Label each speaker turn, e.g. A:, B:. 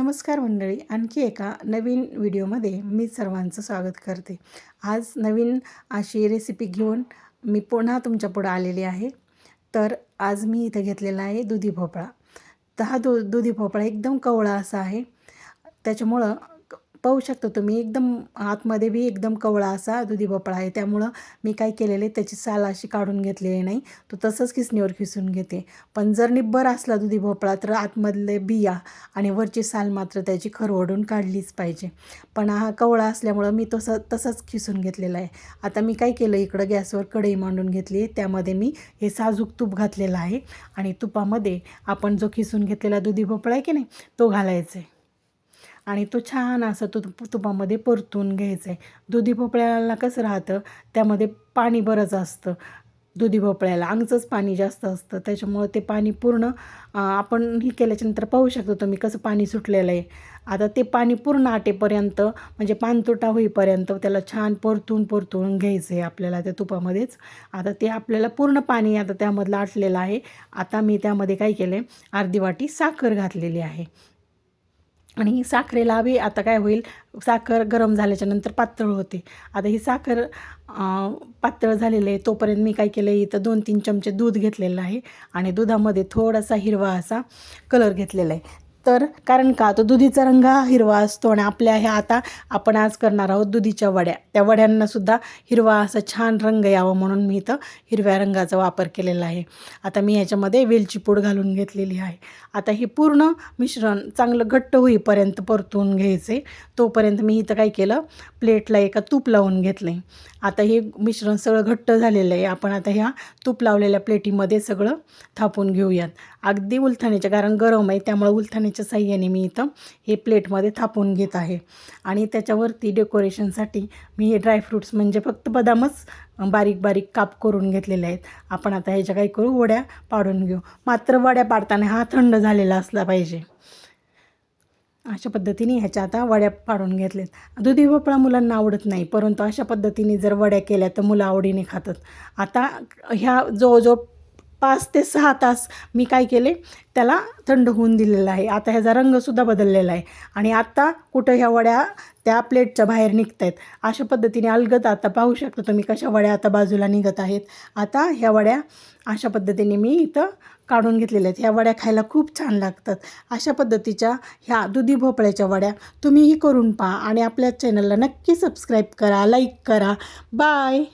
A: नमस्कार मंडळी आणखी एका नवीन व्हिडिओमध्ये मी सर्वांचं स्वागत करते. आज नवीन अशी रेसिपी घेऊन मी पुन्हा तुमच्या पुढं आलेली आहे. तर आज मी इथं घेतलेला आहे दुधी भोपळा. तर हा दु दुधी भोपळा एकदम कवळा असा आहे. त्याच्यामुळं पाहू शकता तुम्ही. एकदम आतमध्ये बी एकदम कवळा असा दुधी भोपळा आहे. त्यामुळं मी काय केलेले त्याची साल अशी काढून घेतलेली नाही. तो तसंच किसणीवर खिसून घेते. पण जर निब्बर असला दुधी भोपळा तर आतमधले बिया आणि वरची साल मात्र त्याची खरवडून काढलीच पाहिजे. पण हा कवळा असल्यामुळं मी तसं तसंच खिसून घेतलेला आहे. आता मी काय केलं इकडं गॅसवर कढई मांडून घेतली आहे. त्यामध्ये मी हे साजूक तूप घातलेलं आहे. आणि तुपामध्ये आपण जो खिसून घेतलेला दुधी भोपळा आहे की नाही तो घालायचा आहे. आणि तो छान असं तू तुपामध्ये परतून घ्यायचा आहे दुधी भोपळ्याला कसं राहतं? त्यामध्ये पाणी बरंच असतं. दुधी भोपळ्याला अंगचंच पाणी जास्त असतं. त्याच्यामुळं ते पाणी पूर्ण आपण हे केल्याच्यानंतर पाहू शकतो तुम्ही कसं पाणी सुटलेलं आहे. आता ते पाणी पूर्ण आटेपर्यंत म्हणजे पानतुटा होईपर्यंत त्याला छान परतून परतून घ्यायचं आहे आपल्याला त्या तुपामध्येच. आता ते आपल्याला पूर्ण पाणी आता त्यामधलं आटलेलं आहे. आता मी त्यामध्ये काय केलं आहे अर्धी वाटी साखर घातलेली आहे. आणि साखरेला बी आता काय होईल? साखर गरम झाल्याच्यानंतर पातळ होते. आता ही साखर पातळ झालेलं आहे तोपर्यंत मी काय केलं आहे इथं दोन तीन चमचे दूध घेतलेलं आहे आणि दुधामध्ये थोडासा हिरवा असा कलर घेतलेला आहे. तर कारण का? तो दुधीचा रंग हा हिरवा असतो आणि आपल्या ह्या आता आपण आज करणार आहोत दुधीच्या वड्या. त्या वड्यांनासुद्धा हिरवा असा छान रंग यावा म्हणून मी इथं हिरव्या रंगाचा वापर केलेला आहे. आता मी ह्याच्यामध्ये वेलची पूड घालून घेतलेली आहे. आता हे पूर्ण मिश्रण चांगलं घट्ट होईपर्यंत परतून घ्यायचे. तोपर्यंत मी इथं काय केलं? प्लेटला एका तूप लावून घेतलं आहे आता हे मिश्रण सगळं घट्ट झालेलं आहे. आपण आता ह्या तूप लावलेल्या प्लेटीमध्ये सगळं थापून घेऊयात. अगदी उलथाण्याच्या कारण गरम आहे त्यामुळे उलथाण्याच्या साह्याने मी इथं हे प्लेटमध्ये थापून घेत आहे. आणि त्याच्यावरती डेकोरेशनसाठी मी हे ड्रायफ्रूट्स म्हणजे फक्त बदामच बारीक बारीक काप करून घेतलेले आहेत. आपण आता ह्याच्या काही करू वड्या पाडून घेऊ. मात्र वड्या पाडताना हा थंड झालेला असला पाहिजे. अशा पद्धतीने ह्याच्या आता वड्या पाडून घेतल्यात दुधी भोपळा मुलांना आवडत नाही परंतु अशा पद्धतीने जर वड्या केल्या तर मुलं आवडीने खातात. आता ह्या जवळजवळ पाच ते सहा तास मी काय केले त्याला थंड होऊन दिलेला आहे. आता ह्याचा रंगसुद्धा बदललेला आहे. आणि आत्ता कुठं ह्या वड्या त्या प्लेटच्या बाहेर निघत आहेत अशा पद्धतीने अलगत आता पाहू शकता तुम्ही कशा वड्या आता बाजूला निघत आहेत. आता ह्या वड्या अशा पद्धतीने मी इथं काढून घेतलेल्या आहेत. ह्या वड्या खायला खूप छान लागतात. अशा पद्धतीच्या ह्या दुधी भोपळ्याच्या वड्या तुम्हीही करून पहा आणि आपल्या चॅनलला नक्की सबस्क्राईब करा लाईक करा. बाय!